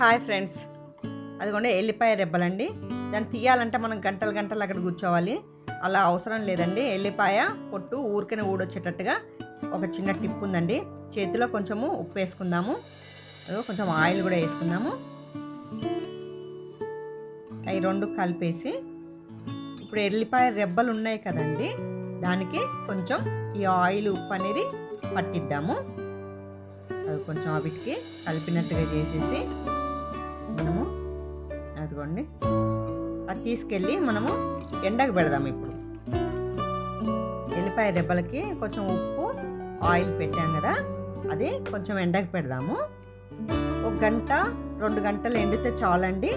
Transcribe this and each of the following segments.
Hi friends. అదిగోండి ఎల్లిపాయ రెబ్బలండి. దాన్ని తీయాలంటే మనం గంటలు గంటలు అక్కడ కూర్చోవాలి. అలా అవసరం లేదండి. ఎల్లిపాయ పొట్టు ఊరికనే ఊడొచ్చేటట్టుగా ఒక చిన్న టిప్ ఉందండి. చేతిలో కొంచెము ఉప్పు వేసుకుందాము. కొంచెం ఆయిల్ కూడా వేసుకుందాము. అవి రెండు కలిపేసి ఇప్పుడు ఎల్లిపాయ రెబ్బలు ఉన్నాయి కదండి. దానికి కొంచెం ఈ ఆయిల్ ఉప్పు అనేది పట్టిద్దాము. అది కొంచెం వాటికి కలిపినట్టుగా చేసేసి మనము అదిగోండి. అది తీసుకెళ్ళి మనము ఎండకు పెడదాం ఇప్పుడు. ఎల్లిపాయ రెబ్బలకి కొంచెం ఉప్పు ఆయిల్ పెట్టాం కదా అది కొంచెం ఎండకు పెడదాము. ఒక గంట రెండు గంటలు ఎండితే చాలండి.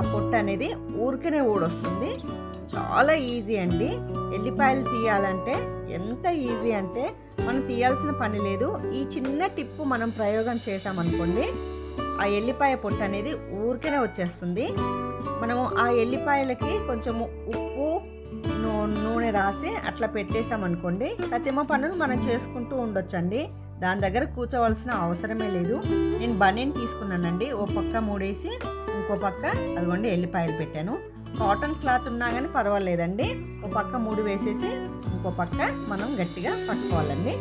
ఆ పొట్టు అనేది ఊరికనే ఊడొస్తుంది. చాలా ఈజీ అండి. ఎల్లిపాయలు తీయాలంటే ఎంత ఈజీ అంటే మనం తీయాల్సిన పని లేదు. ఈ చిన్న టిప్పు మనం ప్రయోగం చేసామనుకోండి ఆ ఎల్లిపాయ పొట్టు అనేది ఊరికనే వచ్చేస్తుంది. మనము ఆ ఎల్లిపాయలకి కొంచెము ఉప్పు నూనె రాసి అట్లా పెట్టేసామనుకోండి కతిమ పనులు మనం చేసుకుంటూ ఉండొచ్చండి. దాని దగ్గర కూర్చోవలసిన అవసరమే లేదు. నేను బనీన్ తీసుకున్నానండి. ఓ పక్క మూడేసి ఇంకో పక్క అదిగోండి ఎల్లిపాయలు పెట్టాను. కాటన్ క్లాత్ ఉన్నా కానీ పర్వాలేదండి. ఓ పక్క మూడు వేసేసి ఇంకో పక్క మనం గట్టిగా పట్టుకోవాలండి.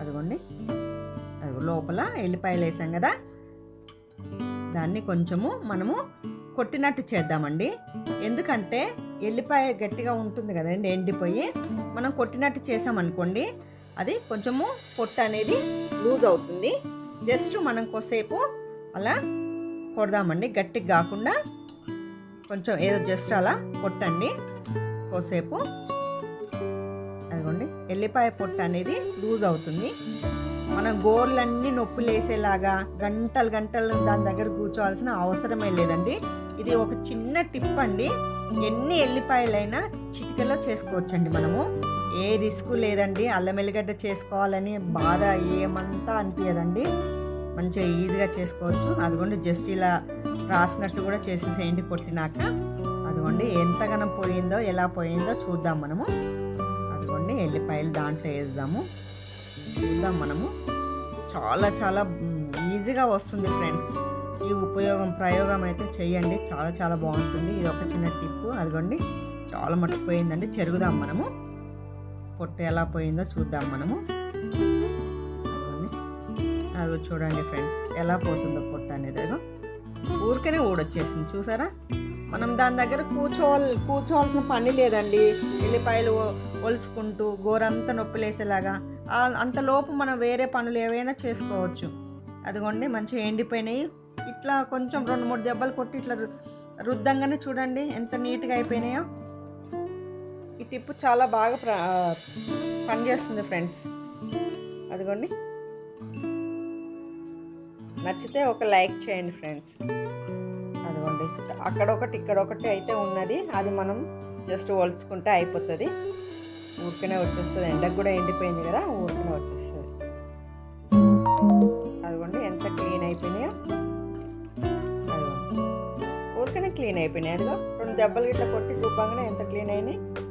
అదిగోండి. అది లోపల ఎల్లిపాయలు వేసాం కదా దాన్ని కొంచెము మనము కొట్టినట్టు చేద్దామండి. ఎందుకంటే ఎల్లిపాయ గట్టిగా ఉంటుంది కదండి ఎండిపోయి మనం కొట్టినట్టు చేసామనుకోండి అది కొంచెము పొట్టు అనేది లూజ్ అవుతుంది. జస్ట్ మనం కొసేపు అలా కొడదామండి గట్టిగా కాకుండా కొంచెం ఏదో జస్ట్ అలా కొట్టండి. కోసేపు అదిగోండి ఎల్లిపాయ పొట్టు అనేది లూజ్ అవుతుంది. మనం గోర్లన్నీ నొప్పులు వేసేలాగా గంటలు గంటలు దాని దగ్గర కూర్చోవాల్సిన అవసరమే లేదండి. ఇది ఒక చిన్న టిప్ అండి. ఎన్ని ఎల్లిపాయలైనా చిటికలో చేసుకోవచ్చండి మనము. ఏ రిస్క్ లేదండి. అల్లం ఎల్లిగడ్డ చేసుకోవాలని బాధ ఏమంతా అనిపించదండి మంచిగా ఈజీగా చేసుకోవచ్చు. అదిగోండి జస్ట్ ఇలా రాసినట్టు కూడా చేసేసేయండి కొట్టినాక. అదిగోండి ఎంతగానం పోయిందో ఎలా పోయిందో చూద్దాం మనము. అదిగోండి ఎల్లిపాయలు దాంట్లో వేద్దాము. చూద్దాం మనము చాలా చాలా ఈజీగా వస్తుంది ఫ్రెండ్స్. ఈ ఉపయోగం ప్రయోగం అయితే చేయండి చాలా చాలా బాగుంటుంది. ఇది ఒక చిన్న టిప్. అదిగోండి. చాలా మట్టుకు పోయిందండి చెరుగుదాం మనము. పొట్టు ఎలా పోయిందో చూద్దాం మనము. అదిగోండి. అదిగో చూడండి ఫ్రెండ్స్. ఎలా పోతుందో పొట్టు అనేది. అదో ఊరికనే ఊడొచ్చేసింది. చూసారా? మనం దాని దగ్గర కూర్చోవాలి కూర్చోవాల్సిన పని లేదండి. ఎల్లిపాయలు ఒలుసుకుంటూ గోరంతా నొప్పి లేసేలాగా అంతలోపు మనం వేరే పనులు ఏవైనా చేసుకోవచ్చు. అదిగోండి మంచిగా ఎండిపోయినాయి. ఇట్లా కొంచెం రెండు మూడు దెబ్బలు కొట్టి ఇట్లా రుద్దంగానే చూడండి ఎంత నీట్గా అయిపోయినాయో. ఈ టిప్పు చాలా బాగా పనిచేస్తుంది ఫ్రెండ్స్. అదిగోండి. నచ్చితే ఒక లైక్ చేయండి ఫ్రెండ్స్. అదిగోండి. అక్కడ ఒకటి ఇక్కడ ఒకటి అయితే ఉన్నది. అది మనం జస్ట్ ఒలుచుకుంటే అయిపోతుంది. ఊరికనే వచ్చేస్తుంది. ఎండకు కూడా ఎండిపోయింది కదా ఊరికనే వచ్చేస్తుంది. అదిగోండి ఎంత క్లీన్ అయిపోయినాయో. అదిగోండి. ఊరికనే క్లీన్ అయిపోయినాయి. అదిగో రెండు దెబ్బలు గిట్ల కొట్టి రూపంగానే ఎంత క్లీన్ అయినాయి.